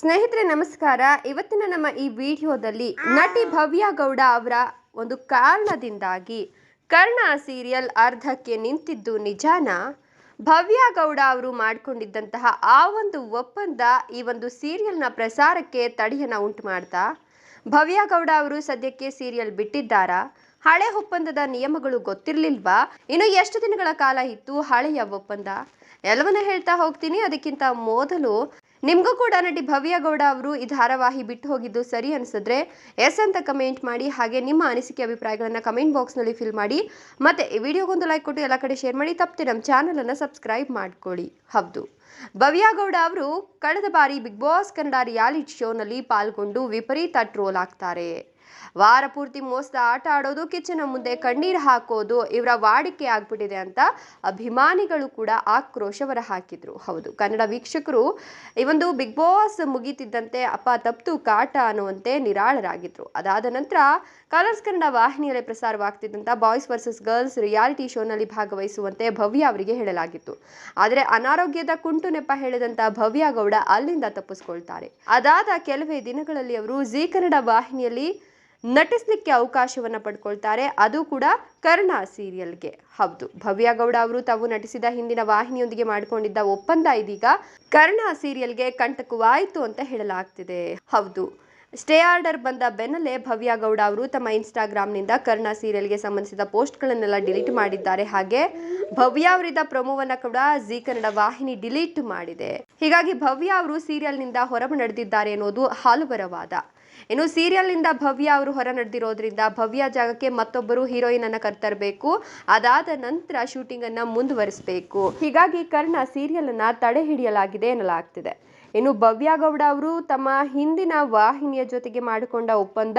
ಸ್ನೇಹಿತರೆ, ನಮಸ್ಕಾರ. ಇವತ್ತಿನ ನಮ್ಮ ಈ ವಿಡಿಯೋದಲ್ಲಿ ನಟಿ ಭವ್ಯ ಗೌಡ ಅವರ ಒಂದು ಕಾರಣದಿಂದಾಗಿ ಕರ್ಣ ಸೀರಿಯಲ್ ಅರ್ಧಕ್ಕೆ ನಿಂತಿದ್ದು ನಿಜಾನ? ಭವ್ಯ ಗೌಡ ಅವರು ಮಾಡಿಕೊಂಡಿದ್ದಂತಹ ಆ ಒಂದು ಒಪ್ಪಂದ ಈ ಒಂದು ಸೀರಿಯಲ್ನ ಪ್ರಸಾರಕ್ಕೆ ತಡೆಯನ್ನ ಉಂಟು ಮಾಡ್ತಾ? ಭವ್ಯ ಗೌಡ ಅವರು ಸದ್ಯಕ್ಕೆ ಸೀರಿಯಲ್ ಬಿಟ್ಟಿದ್ದಾರಾ? ಹಳೆ ಒಪ್ಪಂದದ ನಿಯಮಗಳು ಗೊತ್ತಿರಲಿಲ್ವಾ? ಇನ್ನು ಎಷ್ಟು ದಿನಗಳ ಕಾಲ ಇತ್ತು ಹಳೆಯ ಒಪ್ಪಂದ? ಎಲ್ಲವನ್ನ ಹೇಳ್ತಾ ಹೋಗ್ತೀನಿ. ಅದಕ್ಕಿಂತ ಮೊದಲು ನಿಮಗೂ ಕೂಡ ನಟಿ ಭವ್ಯ ಗೌಡ ಅವರು ಈ ಧಾರಾವಾಹಿ ಬಿಟ್ಟು ಹೋಗಿದ್ದು ಸರಿ ಅನಿಸಿದ್ರೆ ಎಸ್ ಅಂತ ಕಮೆಂಟ್ ಮಾಡಿ, ಹಾಗೆ ನಿಮ್ಮ ಅನಿಸಿಕೆ ಅಭಿಪ್ರಾಯಗಳನ್ನು ಕಮೆಂಟ್ ಬಾಕ್ಸ್ನಲ್ಲಿ ಫಿಲ್ ಮಾಡಿ. ಮತ್ತೆ ಈ ವಿಡಿಯೋಗೊಂದು ಲೈಕ್ ಕೊಟ್ಟು ಎಲ್ಲ ಕಡೆ ಶೇರ್ ಮಾಡಿ, ತಪ್ಪದೆ ನಮ್ಮ ಚಾನಲನ್ನು ಸಬ್ಸ್ಕ್ರೈಬ್ ಮಾಡ್ಕೊಳ್ಳಿ. ಹೌದು. ಭವ್ಯ ಗೌಡ ಅವರು ಕಳೆದ ಬಾರಿ ಬಿಗ್ ಬಾಸ್ ಕನ್ನಡ ರಿಯಾಲಿಟಿ ಶೋನಲ್ಲಿ ಪಾಲ್ಗೊಂಡು ವಿಪರೀತ ಟ್ರೋಲ್ ಆಗ್ತಾರೆ. ವಾರ ಪೂರ್ತಿ ಮೋಸದ ಆಟ ಆಡೋದು, ಕಿಚ್ಚನ ಮುಂದೆ ಕಣ್ಣೀರು ಹಾಕೋದು ಇವರ ವಾಡಿಕೆ ಆಗ್ಬಿಟ್ಟಿದೆ ಅಂತ ಅಭಿಮಾನಿಗಳು ಕೂಡ ಆಕ್ರೋಶ ಹೊರ ಹಾಕಿದ್ರು ಹೌದು, ಕನ್ನಡ ವೀಕ್ಷಕರು ಈ ಒಂದು ಬಿಗ್ ಬಾಸ್ ಮುಗೀತಿದ್ದಂತೆ ಅಪ್ಪ ತಪ್ತು ಕಾಟ ಅನ್ನುವಂತೆ ನಿರಾಳರಾಗಿದ್ರು. ಅದಾದ ನಂತರ ಕಲರ್ಸ್ ಕನ್ನಡ ವಾಹಿನಿಯಲ್ಲಿ ಪ್ರಸಾರವಾಗ್ತಿದ್ದಂಥ ಬಾಯ್ಸ್ ವರ್ಸಸ್ ಗರ್ಲ್ಸ್ ರಿಯಾಲಿಟಿ ಶೋನಲ್ಲಿ ಭಾಗವಹಿಸುವಂತೆ ಭವ್ಯ ಅವರಿಗೆ ಹೇಳಲಾಗಿತ್ತು. ಆದರೆ ಅನಾರೋಗ್ಯದ ಕುಂಟು ನೆಪ ಹೇಳಿದಂತ ಭವ್ಯ ಗೌಡ ಅಲ್ಲಿಂದ ತಪ್ಪಿಸ್ಕೊಳ್ತಾರೆ. ಅದಾದ ಕೆಲವೇ ದಿನಗಳಲ್ಲಿ ಅವರು ಜಿ ಕನ್ನಡ ವಾಹಿನಿಯಲ್ಲಿ ನಟಿಸ್ಲಿಕ್ಕೆ ಅವಕಾಶವನ್ನ ಪಡ್ಕೊಳ್ತಾರೆ. ಅದು ಕೂಡ ಕರ್ಣ ಸೀರಿಯಲ್ಗೆ. ಹೌದು, ಭವ್ಯ ಗೌಡ ಅವರು ತಾವು ನಟಿಸಿದ ಹಿಂದಿನ ವಾಹಿನಿಯೊಂದಿಗೆ ಮಾಡಿಕೊಂಡಿದ್ದ ಒಪ್ಪಂದ ಇದೀಗ ಕರ್ಣ ಸೀರಿಯಲ್ಗೆ ಕಂಟಕವಾಯಿತು ಅಂತ ಹೇಳಲಾಗ್ತಿದೆ. ಹೌದು ಸ್ಟೇ ಆರ್ಡರ್ ಬಂದ ಬೆನ್ನಲ್ಲೇ ಭವ್ಯ ಗೌಡ ಅವರು ತಮ್ಮ ಇನ್ಸ್ಟಾಗ್ರಾಮ್ನಿಂದ ಕರ್ಣ ಸೀರಿಯಲ್ಗೆ ಸಂಬಂಧಿಸಿದ ಪೋಸ್ಟ್ಗಳನ್ನೆಲ್ಲ ಡಿಲೀಟ್ ಮಾಡಿದ್ದಾರೆ. ಹಾಗೆ ಭವ್ಯ ಅವರಿದ್ದ ಪ್ರೊಮೋವನ್ನ ಕೂಡ ಜೀ ಕನ್ನಡ ವಾಹಿನಿ ಡಿಲೀಟ್ ಮಾಡಿದೆ. ಹೀಗಾಗಿ ಭವ್ಯ ಅವರು ಸೀರಿಯಲ್ನಿಂದ ಹೊರ ನಡೆದಿದ್ದಾರೆ ಅನ್ನೋದು ಹಾಲುಬರವಾದ. ವಾದ ಇನ್ನು ಸೀರಿಯಲ್ನಿಂದ ಭವ್ಯ ಅವರು ಹೊರ ನಡೆದಿರೋದ್ರಿಂದ ಭವ್ಯ ಜಾಗಕ್ಕೆ ಮತ್ತೊಬ್ಬರು ಹೀರೋಯಿನ್ ಅನ್ನ ಕರ್ತರಬೇಕು. ಅದಾದ ನಂತರ ಶೂಟಿಂಗ್ ಅನ್ನ ಮುಂದುವರಿಸಬೇಕು. ಹೀಗಾಗಿ ಕರ್ಣ ಸೀರಿಯಲ್ ಅನ್ನ ತಡೆ ಹಿಡಿಯಲಾಗಿದೆ ಎನ್ನಲಾಗ್ತಿದೆ. ಇನ್ನು ಭವ್ಯ ಗೌಡ ಅವರು ತಮ್ಮ ಹಿಂದಿನ ವಾಹಿನಿಯ ಜೊತೆಗೆ ಮಾಡಿಕೊಂಡ ಒಪ್ಪಂದ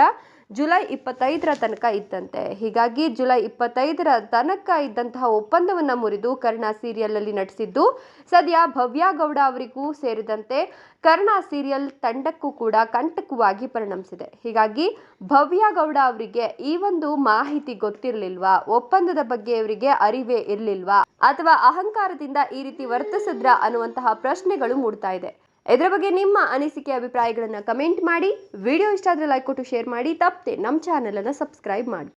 ಜುಲೈ ಇಪ್ಪತ್ತೈದರ ತನಕ ಇದ್ದಂತೆ. ಹೀಗಾಗಿ ಜುಲೈ ಇಪ್ಪತ್ತೈದರ ತನಕ ಇದ್ದಂತಹ ಒಪ್ಪಂದವನ್ನು ಮುರಿದು ಕರ್ಣ ಸೀರಿಯಲ್ ಅಲ್ಲಿ ನಟಿಸಿದ್ದು ಸದ್ಯ ಭವ್ಯ ಗೌಡ ಅವರಿಗೂ ಸೇರಿದಂತೆ ಕರ್ಣ ಸೀರಿಯಲ್ ತಂಡಕ್ಕೂ ಕೂಡ ಕಂಟಕವಾಗಿ ಪರಿಣಮಿಸಿದೆ. ಹೀಗಾಗಿ ಭವ್ಯ ಗೌಡ ಅವರಿಗೆ ಈ ಒಂದು ಮಾಹಿತಿ ಗೊತ್ತಿರಲಿಲ್ವಾ? ಒಪ್ಪಂದದ ಬಗ್ಗೆ ಇವರಿಗೆ ಅರಿವೇ ಇರಲಿಲ್ವಾ? ಅಥವಾ ಅಹಂಕಾರದಿಂದ ಈ ರೀತಿ ವರ್ತಿಸಿದ್ರ ಅನ್ನುವಂತಹ ಪ್ರಶ್ನೆಗಳು ಮೂಡ್ತಾ ಇದೆ. ಇದರ ಬಗ್ಗೆ ನಿಮ್ಮ ಅನಿಸಿಕೆ, ಅಭಿಪ್ರಾಯಗಳನ್ನು ಕಮೆಂಟ್ ಮಾಡಿ. ವಿಡಿಯೋ ಇಷ್ಟ ಆದರೆ ಲೈಕ್ ಕೊಟ್ಟು ಶೇರ್ ಮಾಡಿ. ತಪ್ಪದೆ ನಮ್ಮ ಚಾನಲನ್ನು ಸಬ್ಸ್ಕ್ರೈಬ್ ಮಾಡಿ.